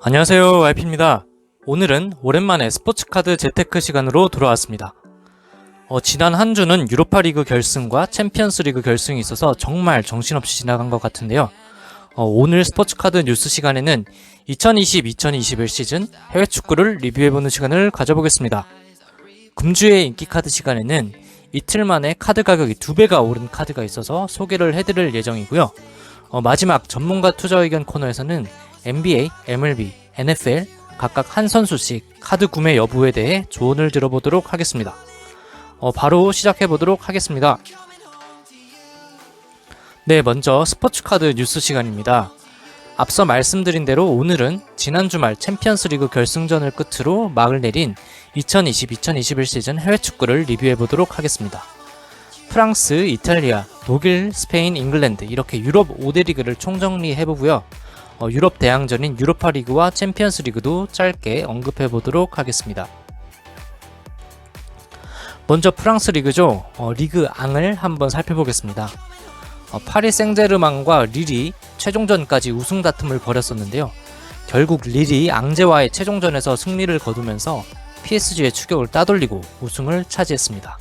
안녕하세요 YP입니다. 오늘은 오랜만에 스포츠카드 재테크 시간으로 돌아왔습니다. 어, 지난 한 주는 유로파 리그 결승과 챔피언스 리그 결승이 있어서 정말 정신없이 지나간 것 같은데요. 어, 오늘 스포츠카드 뉴스 시간에는 2020-2021 시즌 해외 축구를 리뷰해보는 시간을 가져보겠습니다. 금주의 인기 카드 시간에는 이틀 만에 카드 가격이 두 배가 오른 카드가 있어서 소개를 해드릴 예정이고요. 어, 마지막 전문가 투자 의견 코너에서는 NBA, MLB, NFL 각각 한 선수씩 카드 구매 여부에 대해 조언을 들어보도록 하겠습니다. 어, 바로 시작해 보도록 하겠습니다. 네, 먼저 스포츠 카드 뉴스 시간입니다. 앞서 말씀드린 대로 오늘은 지난 주말 챔피언스 리그 결승전을 끝으로 막을 내린 2020-2021 시즌 해외 축구를 리뷰해 보도록 하겠습니다. 프랑스, 이탈리아, 독일, 스페인, 잉글랜드 이렇게 유럽 5대 리그를 총정리해 보고요. 어, 유럽 대항전인 유로파 리그와 챔피언스 리그도 짧게 언급해 보도록 하겠습니다. 먼저 프랑스 리그죠. 어, 리그 앙을 한번 살펴보겠습니다. 어, 파리 생제르맹과 릴이 최종전까지 우승 다툼을 벌였었는데요. 결국 릴이 앙제와의 최종전에서 승리를 거두면서 PSG의 추격을 따돌리고 우승을 차지했습니다.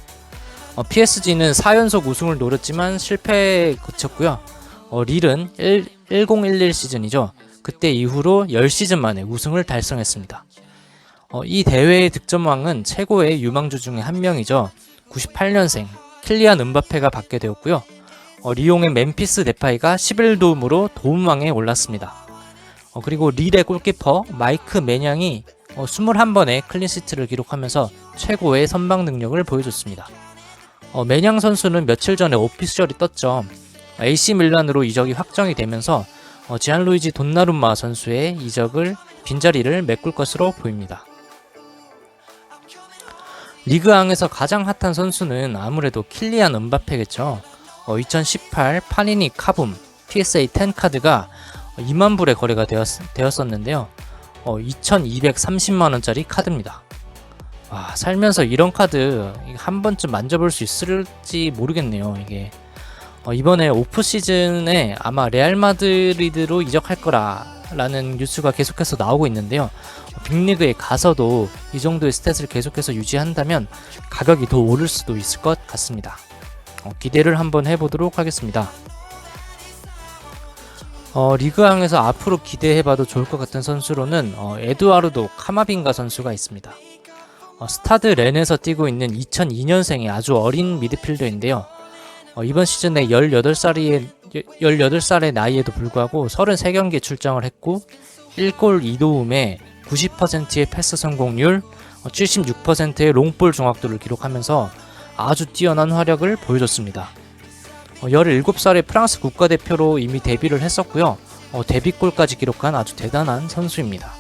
어, PSG는 4연속 우승을 노렸지만 실패에 그쳤고요. 어, 릴은 1, 1011 시즌이죠. 그때 이후로 10시즌 만에 우승을 달성했습니다. 어, 이 대회의 득점왕은 최고의 유망주 중에 한 명이죠. 98년생 킬리안 은바페가 받게 되었고요. 어, 리옹의 멤피스 데파이가 11도움으로 도움왕에 올랐습니다. 어, 그리고 릴의 골키퍼 마이크 매냥이 어, 21번의 클린시트를 기록하면서 최고의 선방 능력을 보여줬습니다. 어, 매냥 선수는 며칠 전에 오피셜이 떴죠. AC 밀란으로 이적이 확정이 되면서 어, 지안루이지 돈나룸마 선수의 이적을 빈자리를 메꿀 것으로 보입니다. 리그앙에서 가장 핫한 선수는 아무래도 킬리안 은바페겠죠. 어, 2018 파니니 카붐 PSA 10 카드가 2만 불에 거래가 되었, 되었었는데요. 어, 2,230만 원짜리 카드입니다. 와, 살면서 이런 카드 한 번쯤 만져볼 수 있을지 모르겠네요. 이게 어, 이번에 오프 시즌에 아마 레알 마드리드로 이적할 거라라는 뉴스가 계속해서 나오고 있는데요. 어, 빅리그에 가서도 이 정도의 스탯을 계속해서 유지한다면 가격이 더 오를 수도 있을 것 같습니다. 어, 기대를 한번 해보도록 하겠습니다. 어, 리그왕에서 앞으로 기대해봐도 좋을 것 같은 선수로는 어, 에두아르도 카마빈가 선수가 있습니다. 어, 스타드 렌에서 뛰고 있는 2002년생의 아주 어린 미드필더인데요. 어, 이번 시즌에 18살의, 18살의 나이에도 불구하고 33경기 출장을 했고 1골 2도움에 90%의 패스 성공률, 어, 76%의 롱볼 정확도를 기록하면서 아주 뛰어난 활약을 보여줬습니다. 어, 17살의 프랑스 국가대표로 이미 데뷔를 했었고요. 어, 데뷔골까지 기록한 아주 대단한 선수입니다.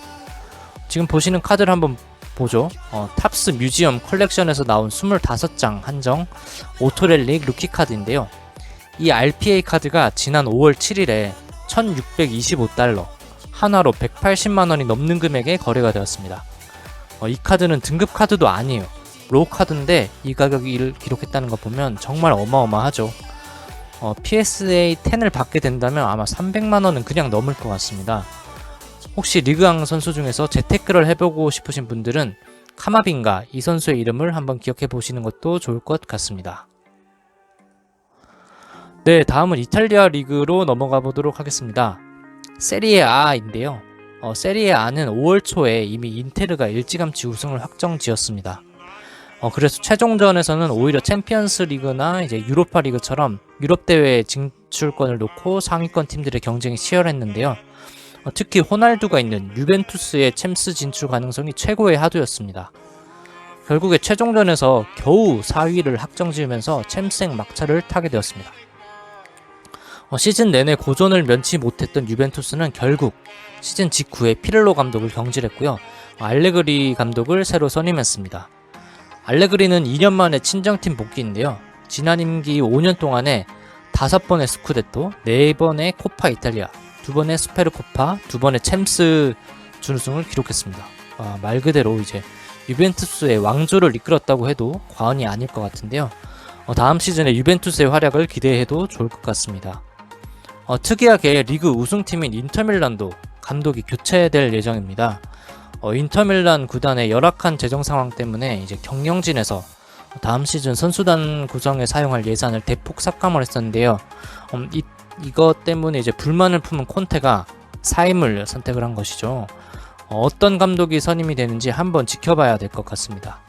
지금 보시는 카드를 한번 보죠. 어, 탑스 뮤지엄 컬렉션에서 나온 25장 한정 오토렐릭 루키 카드인데요. 이 RPA 카드가 지난 5월 7일에 1625달러, 하나로 180만원이 넘는 금액에 거래가 되었습니다. 어, 이 카드는 등급 카드도 아니에요. 로우 카드인데 이 가격을 기록했다는 거 보면 정말 어마어마하죠. 어, PSA 10을 받게 된다면 아마 300만원은 그냥 넘을 것 같습니다. 혹시 리그왕 선수 중에서 재테크를 해보고 싶으신 분들은 카마빈가 이 선수의 이름을 한번 기억해 보시는 것도 좋을 것 같습니다. 네, 다음은 이탈리아 리그로 넘어가 보도록 하겠습니다. 세리에 A인데요. 어, 세리에 A는 5월 초에 이미 인테르가 일찌감치 우승을 확정 지었습니다. 어, 그래서 최종전에서는 오히려 챔피언스 리그나 이제 유로파 리그처럼 유럽 대회 진출권을 놓고 상위권 팀들의 경쟁이 치열했는데요. 어, 특히 호날두가 있는 유벤투스의 챔스 진출 가능성이 최고의 하도였습니다. 결국에 최종전에서 겨우 4위를 확정지으면서 챔스행 막차를 타게 되었습니다. 어, 시즌 내내 고전을 면치 못했던 유벤투스는 결국 시즌 직후에 피를로 감독을 경질했고요. 알레그리 감독을 새로 선임했습니다. 알레그리는 2년 만에 친정팀 복귀인데요. 지난 임기 5년 동안에 5번의 스쿠데토, 4번의 코파 이탈리아, 2번의 스페르코파, 2번의 챔스 준우승을 기록했습니다. 아, 말 그대로 이제 유벤투스의 왕조를 이끌었다고 해도 과언이 아닐 것 같은데요. 어, 다음 시즌에 유벤투스의 활약을 기대해도 좋을 것 같습니다. 어, 특이하게 리그 우승팀인 인터밀란도 감독이 교체될 예정입니다. 어, 인터밀란 구단의 열악한 재정 상황 때문에 이제 경영진에서 다음 시즌 선수단 구성에 사용할 예산을 대폭 삭감을 했었는데요. 음, 이, 이것 때문에 이제 불만을 품은 콘테가 사임을 선택을 한 것이죠. 어, 어떤 감독이 선임이 되는지 한번 지켜봐야 될 것 같습니다.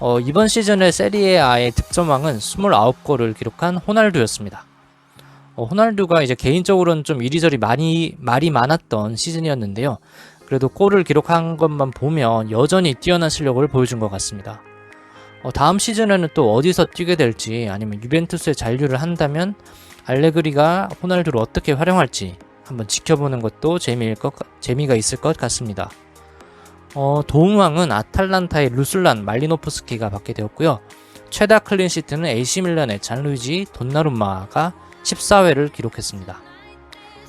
어, 이번 시즌의 세리에 아의 득점왕은 29골을 기록한 호날두였습니다. 어, 호날두가 이제 개인적으로는 좀 이리저리 많이 말이 많았던 시즌이었는데요. 그래도 골을 기록한 것만 보면 여전히 뛰어난 실력을 보여준 것 같습니다. 어, 다음 시즌에는 또 어디서 뛰게 될지 아니면 유벤투스에 잔류를 한다면 알레그리가 호날두를 어떻게 활용할지 한번 지켜보는 것도 재미일 것, 재미가 있을 것 같습니다. 어, 도움왕은 아탈란타의 루슬란 말리노프스키가 받게 되었고요. 최다 클린시트는 AC 밀란의 잔루이지 돈나룸마가 14회를 기록했습니다.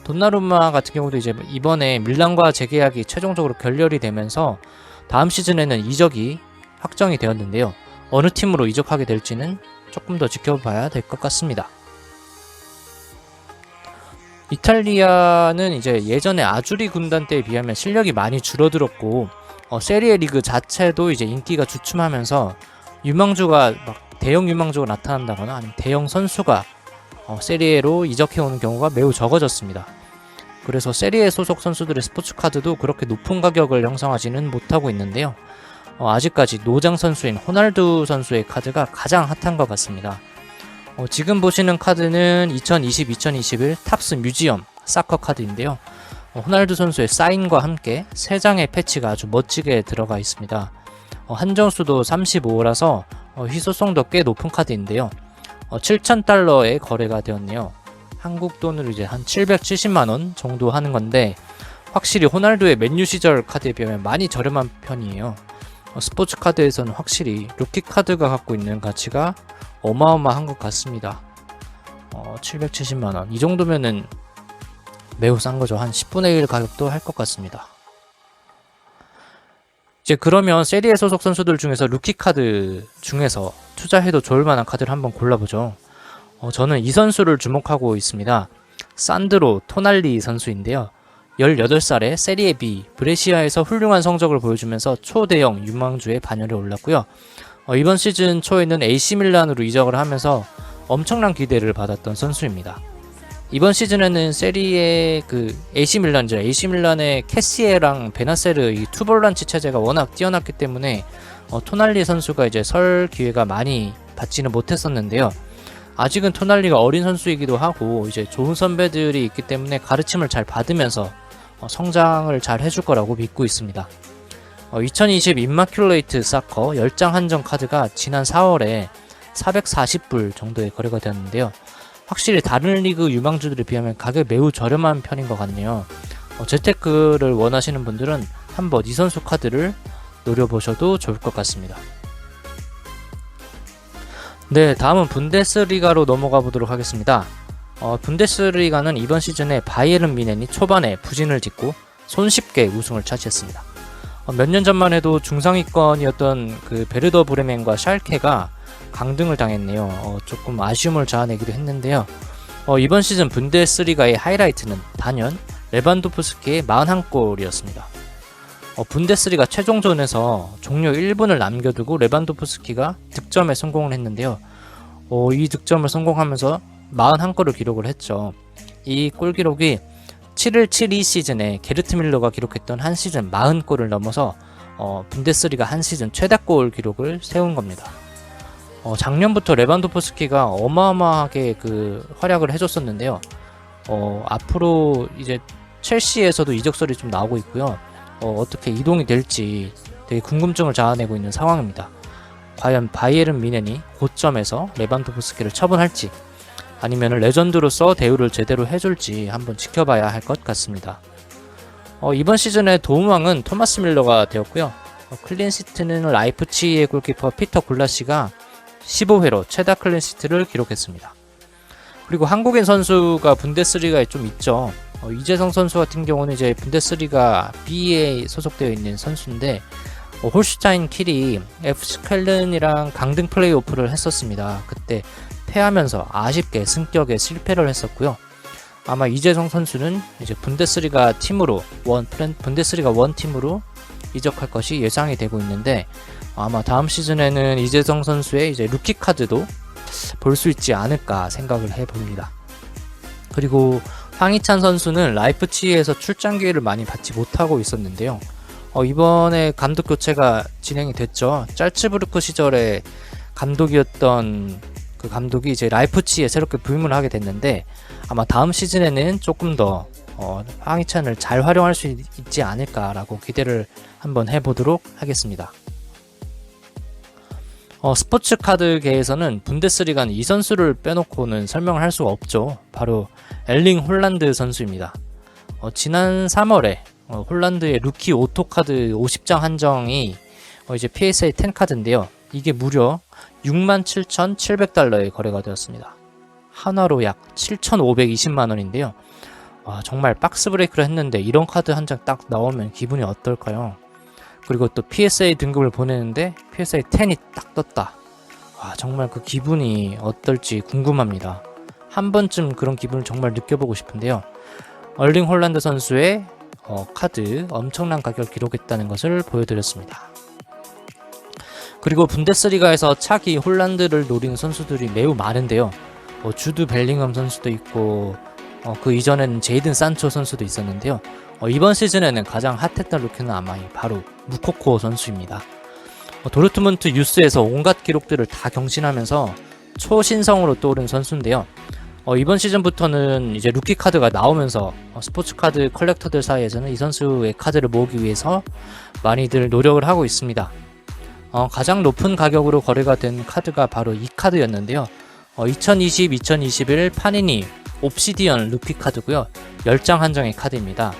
돈나룸마 같은 경우도 이제 이번에 밀란과 재계약이 최종적으로 결렬이 되면서 다음 시즌에는 이적이 확정이 되었는데요. 어느 팀으로 이적하게 될지는 조금 더 지켜봐야 될 것 같습니다. 이탈리아는 이제 예전에 아주리 군단 때에 비하면 실력이 많이 줄어들었고 어, 세리에 리그 자체도 이제 인기가 주춤하면서 유망주가 막 대형 유망주가 나타난다거나 아니면 대형 선수가 어, 세리에로 이적해 오는 경우가 매우 적어졌습니다. 그래서 세리에 소속 선수들의 스포츠 카드도 그렇게 높은 가격을 형성하지는 못하고 있는데요. 어, 아직까지 노장 선수인 호날두 선수의 카드가 가장 핫한 것 같습니다. 어, 지금 보시는 카드는 2020-2021 탑스 뮤지엄 사커 카드인데요. 어, 호날두 선수의 사인과 함께 3장의 패치가 아주 멋지게 들어가 있습니다. 어, 한정수도 35라서 어, 희소성도 꽤 높은 카드인데요. 어, 7,000달러에 거래가 되었네요. 한국 돈으로 이제 한 770만원 정도 하는 건데 확실히 호날두의 맨유 시절 카드에 비하면 많이 저렴한 편이에요. 어, 스포츠 카드에서는 확실히 루키 카드가 갖고 있는 가치가 어마어마한 것 같습니다. 어, 770만원. 이 정도면은 매우 싼 거죠. 한 10분의 1 가격도 할 것 같습니다. 이제 그러면 세리에 소속 선수들 중에서 루키 카드 중에서 투자해도 좋을 만한 카드를 한번 골라보죠. 어, 저는 이 선수를 주목하고 있습니다. 산드로 토날리 선수인데요. 18살에 세리에 B 브레시아에서 훌륭한 성적을 보여주면서 초대형 유망주의 반열에 올랐고요. 어, 이번 시즌 초에는 AC 밀란으로 이적을 하면서 엄청난 기대를 받았던 선수입니다. 이번 시즌에는 세리에 그 AC 밀란이죠. AC 밀란의 캐시에랑 베나세르 이 투볼란치 체제가 워낙 뛰어났기 때문에 어, 토날리 선수가 이제 설 기회가 많이 받지는 못했었는데요. 아직은 토날리가 어린 선수이기도 하고 이제 좋은 선배들이 있기 때문에 가르침을 잘 받으면서 어, 성장을 잘 해줄 거라고 믿고 있습니다. 어, 2020 인마큘레이트 사커 10장 한정 카드가 지난 4월에 440불 정도에 거래가 되었는데요. 확실히 다른 리그 유망주들에 비하면 가격이 매우 저렴한 편인 것 같네요. 어, 재테크를 원하시는 분들은 한번 이 선수 카드를 노려보셔도 좋을 것 같습니다. 네, 다음은 분데스리가로 넘어가 보도록 하겠습니다. 어, 분데스리가는 이번 시즌에 바이에른 미넨이 초반에 부진을 딛고 손쉽게 우승을 차지했습니다. 어, 몇년 전만 해도 중상위권이었던 그 베르더 브레멘과 샬케가 강등을 당했네요. 어, 조금 아쉬움을 자아내기도 했는데요. 어, 이번 시즌 분데스리가의 하이라이트는 단연 레반도프스키의 41골이었습니다. 어, 분데스리가 최종전에서 종료 1분을 남겨두고 레반도프스키가 득점에 성공을 했는데요. 어, 이 득점을 성공하면서 41골을 기록을 했죠. 이 골 기록이 7일72 시즌에 게르트 밀러가 기록했던 한 시즌 40골을 넘어서 어, 분데스리가 한 시즌 최다 골 기록을 세운 겁니다. 어, 작년부터 레반도프스키가 어마어마하게 그 활약을 해줬었는데요. 어, 앞으로 이제 첼시에서도 이적설이 좀 나오고 있고요. 어, 어떻게 이동이 될지 되게 궁금증을 자아내고 있는 상황입니다. 과연 바이에른 미넨이 고점에서 레반도프스키를 처분할지 아니면 레전드로서 대우를 제대로 해줄지 한번 지켜봐야 할 것 같습니다. 어, 이번 시즌의 도움왕은 토마스 밀러가 되었고요. 어, 클린시트는 라이프치히의 골키퍼 피터 굴라시가 15회로 최다 클린시트를 기록했습니다. 그리고 한국인 선수가 분데스리가에 좀 있죠. 어, 이재성 선수 같은 경우는 이제 분데스리가 B에 소속되어 있는 선수인데 어, 홀슈타인 킬이 FC 켈른이랑 강등 플레이오프를 했었습니다. 그때 패하면서 아쉽게 승격에 실패를 했었고요. 아마 이재성 선수는 이제 분데스리가 팀으로 원 분데스리가 원 팀으로 이적할 것이 예상이 되고 있는데 아마 다음 시즌에는 이재성 선수의 이제 루키 카드도 볼 수 있지 않을까 생각을 해봅니다. 그리고 황희찬 선수는 라이프치히에서 출장 기회를 많이 받지 못하고 있었는데요. 어, 이번에 감독 교체가 진행이 됐죠. 짤츠부르크 시절에 감독이었던 그 감독이 이제 라이프치히에 새롭게 부임을 하게 됐는데 아마 다음 시즌에는 조금 더 어, 황희찬을 잘 활용할 수 있- 있지 않을까라고 기대를 한번 해보도록 하겠습니다. 어, 스포츠 카드계에서는 분데스리가는 이 선수를 빼놓고는 설명을 할 수가 없죠. 바로 엘링 홀란드 선수입니다. 어, 지난 3월에 어, 홀란드의 루키 오토 카드 50장 한정이 어, 이제 PSA 10 카드인데요. 이게 무려 67,700달러에 거래가 되었습니다. 하나로 약 7,520만 원인데요. 와, 정말 박스 브레이크를 했는데 이런 카드 한 장 딱 나오면 기분이 어떨까요? 그리고 또 PSA 등급을 보내는데 PSA 10이 딱 떴다. 와, 정말 그 기분이 어떨지 궁금합니다. 한 번쯤 그런 기분을 정말 느껴보고 싶은데요. 얼링 홀란드 선수의 어, 카드 엄청난 가격을 기록했다는 것을 보여드렸습니다. 그리고 분데스리가에서 차기 홀란드를 노리는 선수들이 매우 많은데요. 뭐 주드 벨링엄 선수도 있고 어, 그 이전에는 제이든 산초 선수도 있었는데요. 어, 이번 시즌에는 가장 핫했던 루키는 아마 이 바로 무코코 선수입니다. 어, 도르트문트 유스에서 온갖 기록들을 다 경신하면서 초신성으로 떠오른 선수인데요. 어, 이번 시즌부터는 이제 루키 카드가 나오면서 어, 스포츠 카드 컬렉터들 사이에서는 이 선수의 카드를 모으기 위해서 많이들 노력을 하고 있습니다. 어, 가장 높은 가격으로 거래가 된 카드가 바로 이 카드였는데요. 어, 2020, 2021 파니니 옵시디언 루피 카드고요. 10장 한정의 카드입니다.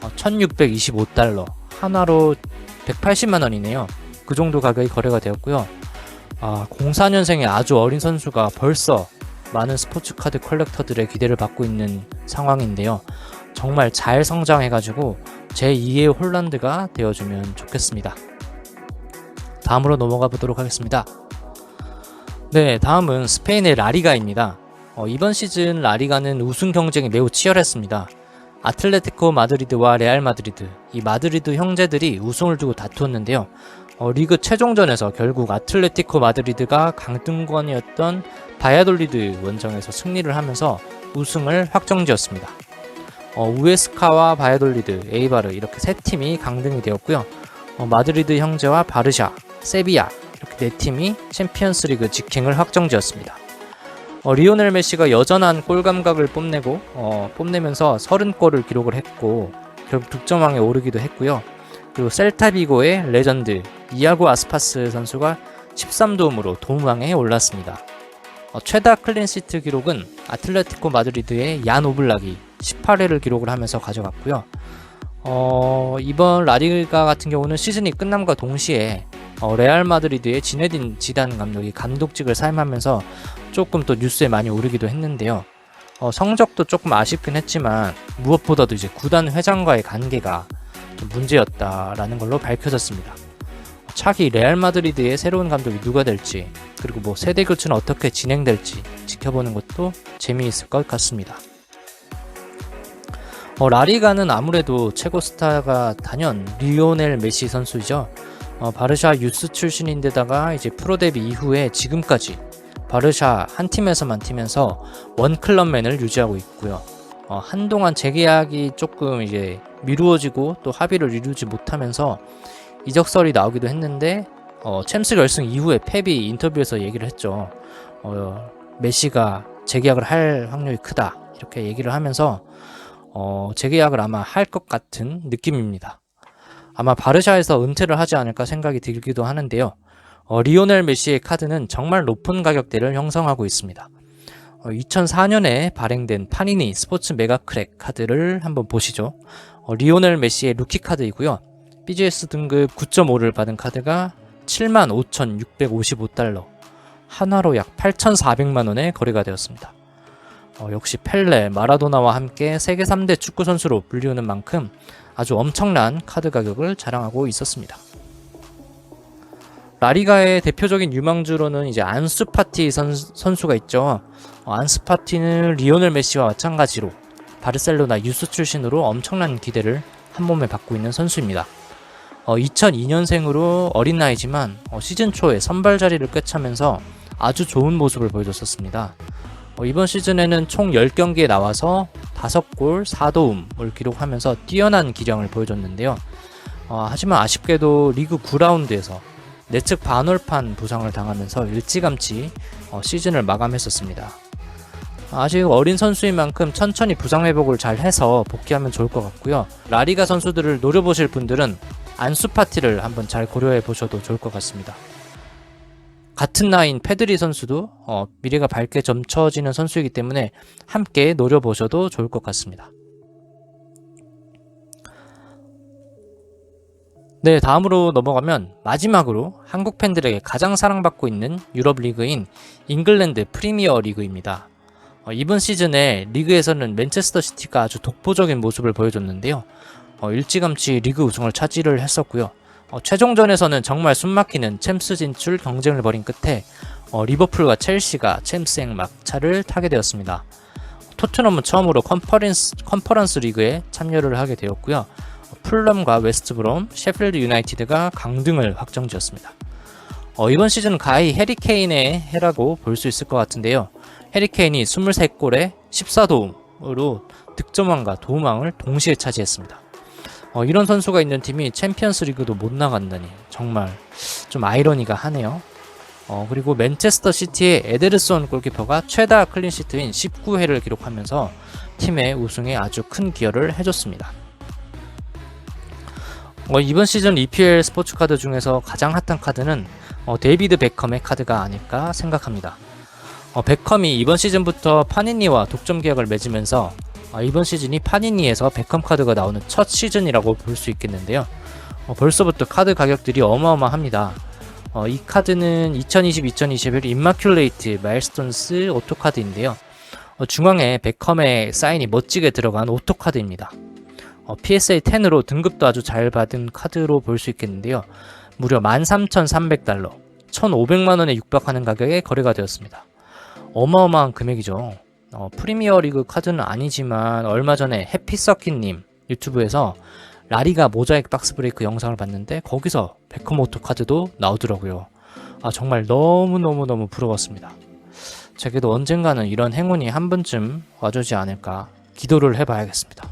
어, 1625달러. 하나로 180만 원이네요. 그 정도 가격이 거래가 되었고요. 아, 04년생의 아주 어린 선수가 벌써 많은 스포츠 카드 컬렉터들의 기대를 받고 있는 상황인데요. 정말 잘 성장해가지고 제2의 홀란드가 되어주면 좋겠습니다. 다음으로 넘어가 보도록 하겠습니다. 네, 다음은 스페인의 라리가입니다. 어, 이번 시즌 라리가는 우승 경쟁이 매우 치열했습니다. 아틀레티코 마드리드와 레알 마드리드, 이 마드리드 형제들이 우승을 두고 다투었는데요. 어, 리그 최종전에서 결국 아틀레티코 마드리드가 강등권이었던 바야돌리드 원정에서 승리를 하면서 우승을 확정지었습니다. 어, 우에스카와 바야돌리드, 에이바르 이렇게 세 팀이 강등이 되었고요. 어, 마드리드 형제와 바르샤, 세비야 이렇게 네 팀이 챔피언스리그 직행을 확정지었습니다. 어, 리오넬 메시가 여전한 골 감각을 뽐내고 어, 뽐내면서 30골을 기록을 했고 결국 득점왕에 오르기도 했고요. 그리고 셀타비고의 레전드 이아고 아스파스 선수가 13도움으로 도움왕에 올랐습니다. 어, 최다 클린시트 기록은 아틀레티코 마드리드의 얀 오블락이 18회를 기록을 하면서 가져갔고요. 어, 이번 라리가 같은 경우는 시즌이 끝남과 동시에 어, 레알 마드리드의 지네딘 지단 감독이 감독직을 사임하면서 조금 또 뉴스에 많이 오르기도 했는데요. 어, 성적도 조금 아쉽긴 했지만 무엇보다도 이제 구단 회장과의 관계가 좀 문제였다라는 걸로 밝혀졌습니다. 차기 레알 마드리드의 새로운 감독이 누가 될지 그리고 뭐 세대 교체는 어떻게 진행될지 지켜보는 것도 재미있을 것 같습니다. 어, 라리가는 아무래도 최고 스타가 단연 리오넬 메시 선수이죠. 어, 바르샤 유스 출신인데다가 이제 프로 데뷔 이후에 지금까지 바르샤 한 팀에서만 뛰면서 원 클럽맨을 유지하고 있고요. 어, 한동안 재계약이 조금 이제 미루어지고 또 합의를 이루지 못하면서 이적설이 나오기도 했는데 어, 챔스 결승 이후에 펩이 인터뷰에서 얘기를 했죠. 어, 메시가 재계약을 할 확률이 크다 이렇게 얘기를 하면서 어, 재계약을 아마 할 것 같은 느낌입니다. 아마 바르샤에서 은퇴를 하지 않을까 생각이 들기도 하는데요. 어, 리오넬 메시의 카드는 정말 높은 가격대를 형성하고 있습니다. 어, 2004년에 발행된 파니니 스포츠 메가 크랙 카드를 한번 보시죠. 어, 리오넬 메시의 루키 카드이고요. BGS 등급 9.5를 받은 카드가 75,655달러, 한화로 약 8,400만 원에 거래가 되었습니다. 어, 역시 펠레, 마라도나와 함께 세계 3대 축구 선수로 불리우는 만큼 아주 엄청난 카드 가격을 자랑하고 있었습니다. 라리가의 대표적인 유망주로는 이제 안수파티 선, 선수가 있죠. 어, 안수파티는 리오넬 메시와 마찬가지로 바르셀로나 유스 출신으로 엄청난 기대를 한 몸에 받고 있는 선수입니다. 어, 2002년생으로 어린 나이지만 어, 시즌 초에 선발 자리를 꿰차면서 아주 좋은 모습을 보여줬었습니다. 어, 이번 시즌에는 총 10경기에 나와서 5골 4도움을 기록하면서 뛰어난 기량을 보여줬는데요. 어, 하지만 아쉽게도 리그 9라운드에서 내측 반월판 부상을 당하면서 일찌감치 어, 시즌을 마감했었습니다. 아직 어린 선수인 만큼 천천히 부상 회복을 잘 해서 복귀하면 좋을 것 같고요. 라리가 선수들을 노려보실 분들은 안수 파티를 한번 잘 고려해 보셔도 좋을 것 같습니다. 같은 나이인 페드리 선수도 어, 미래가 밝게 점쳐지는 선수이기 때문에 함께 노려보셔도 좋을 것 같습니다. 네, 다음으로 넘어가면 마지막으로 한국 팬들에게 가장 사랑받고 있는 유럽 리그인 잉글랜드 프리미어 리그입니다. 어, 이번 시즌에 리그에서는 맨체스터 시티가 아주 독보적인 모습을 보여줬는데요. 어, 일찌감치 리그 우승을 차지를 했었고요. 어, 최종전에서는 정말 숨막히는 챔스 진출 경쟁을 벌인 끝에 어, 리버풀과 첼시가 챔스행 막차를 타게 되었습니다. 토트넘은 처음으로 컨퍼런스, 컨퍼런스 리그에 참여를 하게 되었고요. 풀럼과 웨스트브롬, 셰필드 유나이티드가 강등을 확정지었습니다. 어, 이번 시즌 가히 해리케인의 해라고 볼 수 있을 것 같은데요. 해리케인이 23골에 14도움으로 득점왕과 도움왕을 동시에 차지했습니다. 어, 이런 선수가 있는 팀이 챔피언스 리그도 못 나간다니 정말 좀 아이러니가 하네요. 어, 그리고 맨체스터 시티의 에데르손 골키퍼가 최다 클린시트인 19회를 기록하면서 팀의 우승에 아주 큰 기여를 해줬습니다. 어, 이번 시즌 EPL 스포츠 카드 중에서 가장 핫한 카드는 어, 데이비드 베컴의 카드가 아닐까 생각합니다. 어, 베컴이 이번 시즌부터 파니니와 독점 계약을 맺으면서 어, 이번 시즌이 파니니에서 베컴 카드가 나오는 첫 시즌이라고 볼 수 있겠는데요. 어, 벌써부터 카드 가격들이 어마어마합니다. 어, 이 카드는 2020-2021 인마큘레이트 마일스톤스 오토카드인데요. 어, 중앙에 베컴의 사인이 멋지게 들어간 오토카드입니다. 어, PSA 10으로 등급도 아주 잘 받은 카드로 볼 수 있겠는데요. 무려 13,300달러, 1,500만원에 육박하는 가격에 거래가 되었습니다. 어마어마한 금액이죠. 어, 프리미어 리그 카드는 아니지만 얼마 전에 해피서킷님 유튜브에서 라리가 모자이크 박스 브레이크 영상을 봤는데 거기서 베커모토 카드도 나오더라고요. 아 정말 너무너무너무 부러웠습니다. 제게도 언젠가는 이런 행운이 한 번쯤 와주지 않을까 기도를 해봐야겠습니다.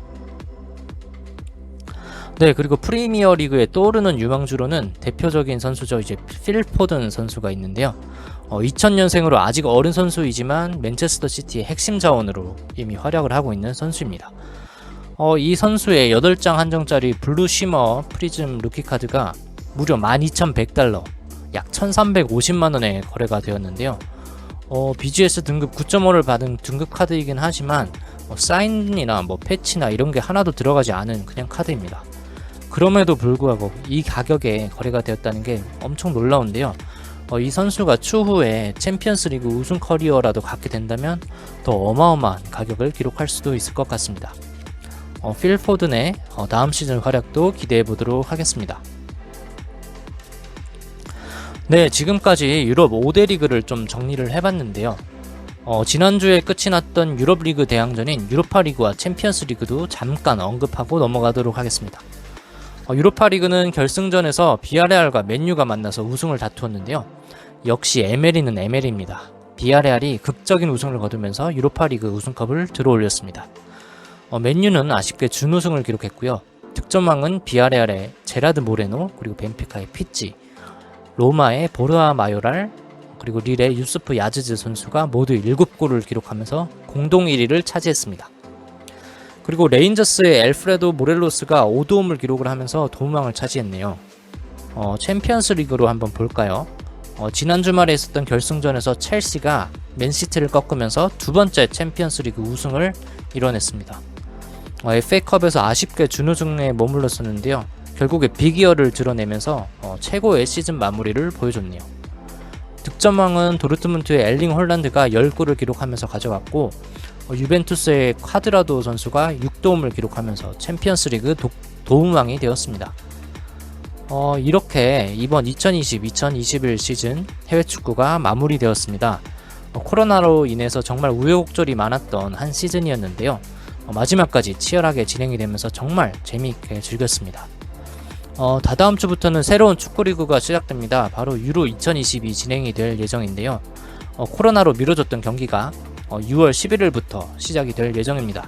네, 그리고 프리미어 리그에 떠오르는 유망주로는 대표적인 선수죠. 이제 필 포든 선수가 있는데요. 어, 2000년생으로 아직 어린 선수이지만 맨체스터 시티의 핵심 자원으로 이미 활약을 하고 있는 선수입니다. 어, 이 선수의 8장 한정짜리 블루 쉬머 프리즘 루키 카드가 무려 12,100달러, 약 1,350만원에 거래가 되었는데요. 어, BGS 등급 9.5를 받은 등급 카드이긴 하지만 어, 사인이나 뭐 패치나 이런 게 하나도 들어가지 않은 그냥 카드입니다. 그럼에도 불구하고 이 가격에 거래가 되었다는 게 엄청 놀라운데요. 어, 이 선수가 추후에 챔피언스 리그 우승 커리어라도 갖게 된다면 더 어마어마한 가격을 기록할 수도 있을 것 같습니다. 어, 필 포든의 어, 다음 시즌 활약도 기대해 보도록 하겠습니다. 네, 지금까지 유럽 5대 리그를 좀 정리를 해봤는데요. 어, 지난주에 끝이 났던 유럽 리그 대항전인 유로파 리그와 챔피언스 리그도 잠깐 언급하고 넘어가도록 하겠습니다. 어, 유로파 리그는 결승전에서 비아레알과 맨유가 만나서 우승을 다투었는데요. 역시 에메리는 에메리입니다. 비아레알이 극적인 우승을 거두면서 유로파 리그 우승컵을 들어올렸습니다. 어, 맨유는 아쉽게 준우승을 기록했고요. 득점왕은 비아레알의 제라드 모레노 그리고 벤피카의 피치 로마의 보르아 마요랄 그리고 릴의 유스프 야즈즈 선수가 모두 7골을 기록하면서 공동 1위를 차지했습니다. 그리고 레인저스의 엘프레도 모렐로스가 5도움을 기록을 하면서 도움왕을 차지했네요. 어, 챔피언스 리그로 한번 볼까요? 어, 지난 주말에 있었던 결승전에서 첼시가 맨시티를 꺾으면서 두 번째 챔피언스 리그 우승을 이뤄냈습니다. 어, FA컵에서 아쉽게 준우승에 머물렀었는데요. 결국에 비기어를 드러내면서 어, 최고의 시즌 마무리를 보여줬네요. 득점왕은 도르트문트의 엘링 홀란드가 10골을 기록하면서 가져갔고 어, 유벤투스의 콰드라도 선수가 6도움을 기록하면서 챔피언스리그 도움왕이 되었습니다. 어, 이렇게 이번 2020-2021 시즌 해외 축구가 마무리되었습니다. 어, 코로나로 인해서 정말 우여곡절이 많았던 한 시즌이었는데요. 어, 마지막까지 치열하게 진행이 되면서 정말 재미있게 즐겼습니다. 어, 다다음 주부터는 새로운 축구리그가 시작됩니다. 바로 유로 2022 진행이 될 예정인데요. 어, 코로나로 미뤄졌던 경기가 어, 6월 11일부터 시작이 될 예정입니다.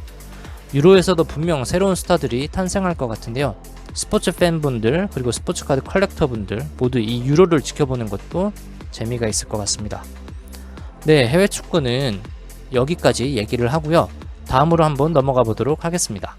유로에서도 분명 새로운 스타들이 탄생할 것 같은데요. 스포츠 팬분들 그리고 스포츠 카드 컬렉터분들 모두 이 유로를 지켜보는 것도 재미가 있을 것 같습니다. 네, 해외 축구는 여기까지 얘기를 하고요. 다음으로 한번 넘어가 보도록 하겠습니다.